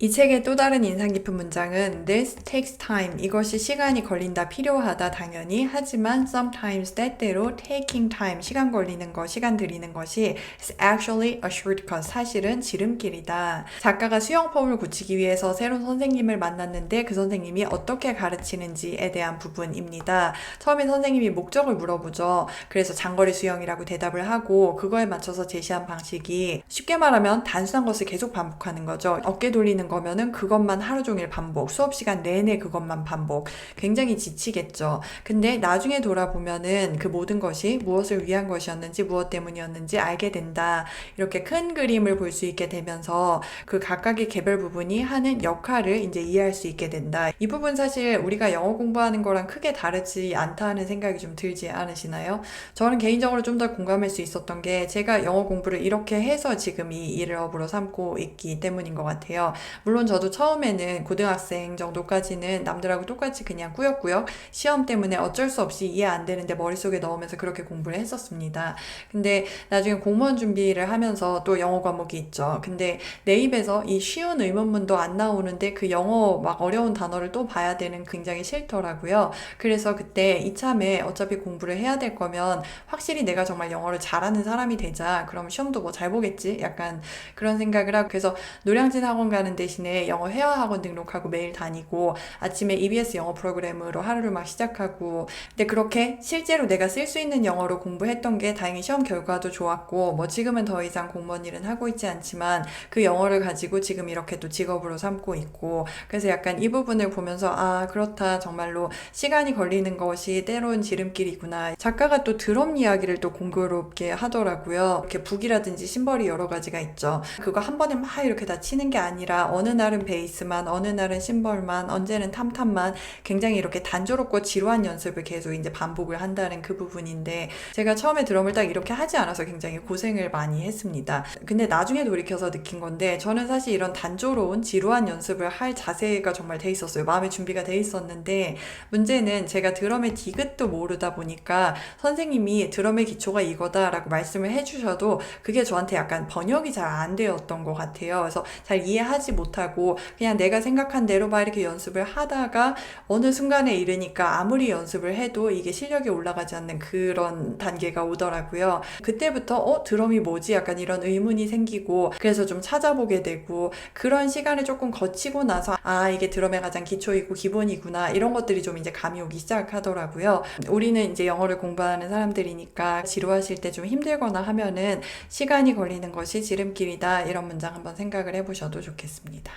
이 책의 또 다른 인상 깊은 문장은 This takes time. 이것이 시간이 걸린다, 필요하다, 당연히. 하지만 sometimes 때때로 taking time, 시간 걸리는 것, 시간 들이는 것이 is actually a shortcut. 사실은 지름길이다. 작가가 수영법을 굳히기 위해서 새로운 선생님을 만났는데 그 선생님이 어떻게 가르치는지에 대한 부분입니다. 처음에 선생님이 목적을 물어보죠. 그래서 장거리 수영이라고 대답을 하고 그거에 맞춰서 제시한 방식이 쉽게 말하면 단순한 것을 계속 반복하는 거죠. 어깨 돌리는 거면은 그것만 하루 종일 반복, 수업 시간 내내 그것만 반복. 굉장히 지치겠죠. 근데 나중에 돌아보면은 그 모든 것이 무엇을 위한 것이었는지, 무엇 때문이었는지 알게 된다. 이렇게 큰 그림을 볼 수 있게 되면서 그 각각의 개별 부분이 하는 역할을 이제 이해할 수 있게 된다. 이 부분 사실 우리가 영어 공부하는 거랑 크게 다르지 않다 하는 생각이 좀 들지 않으시나요? 저는 개인적으로 좀 더 공감할 수 있었던 게 제가 영어 공부를 이렇게 해서 지금 이 일을 업으로 삼고 있기 때문인 것 같아요. 물론 저도 처음에는 고등학생 정도까지는 남들하고 똑같이 그냥 꾸역꾸역 시험 때문에 어쩔 수 없이 이해 안 되는데 머릿속에 넣으면서 그렇게 공부를 했었습니다. 근데 나중에 공무원 준비를 하면서 또 영어 과목이 있죠. 근데 내 입에서 이 쉬운 의문문도 안 나오는데 그 영어 막 어려운 단어를 또 봐야 되는 굉장히 싫더라고요. 그래서 그때 이참에 어차피 공부를 해야 될 거면 확실히 내가 정말 영어를 잘하는 사람이 되자. 그럼 시험도 뭐 잘 보겠지? 약간 그런 생각을 하고 그래서 노량진 학원 가는 대신에 영어 회화 학원 등록하고 매일 다니고 아침에 EBS 영어 프로그램으로 하루를 막 시작하고. 근데 그렇게 실제로 내가 쓸 수 있는 영어로 공부했던 게 다행히 시험 결과도 좋았고 뭐 지금은 더 이상 공무원 일은 하고 있지 않지만 그 영어를 가지고 지금 이렇게 또 직업으로 삼고 있고. 그래서 약간 이 부분을 보면서 아 그렇다. 정말로 시간이 걸리는 것이 때론 지름길이구나. 작가가 또 드럼 이야기를 또 공교롭게 하더라고요. 이렇게 북이라든지 심벌이 여러 가지가 있죠. 그거 한 번에 막 이렇게 다 치는 게 아니라 어느 날은 베이스만 어느 날은 심벌만 언제는 탐탐만 굉장히 이렇게 단조롭고 지루한 연습을 계속 이제 반복을 한다는 그 부분인데 제가 처음에 드럼을 딱 이렇게 하지 않아서 굉장히 고생을 많이 했습니다. 근데 나중에 돌이켜서 느낀 건데 저는 사실 이런 단조로운 지루한 연습을 할 자세가 정말 돼 있었어요. 마음의 준비가 돼 있었는데 문제는 제가 드럼의 디귿도 모르다 보니까 선생님이 드럼의 기초가 이거다라고 말씀을 해주셔도 그게 저한테 약간 번역이 잘 안 되었던 것 같아요. 그래서 잘 이해하지 못 하고 그냥 내가 생각한 대로 막 이렇게 연습을 하다가 어느 순간에 이르니까 아무리 연습을 해도 이게 실력이 올라가지 않는 그런 단계가 오더라고요. 그때부터 어 드럼이 뭐지? 약간 이런 의문이 생기고 그래서 좀 찾아보게 되고 그런 시간을 조금 거치고 나서 아 이게 드럼의 가장 기초이고 기본이구나 이런 것들이 좀 이제 감이 오기 시작하더라고요. 우리는 이제 영어를 공부하는 사람들이니까 지루하실 때 좀 힘들거나 하면은 시간이 걸리는 것이 지름길이다 이런 문장 한번 생각을 해보셔도 좋겠습 니다.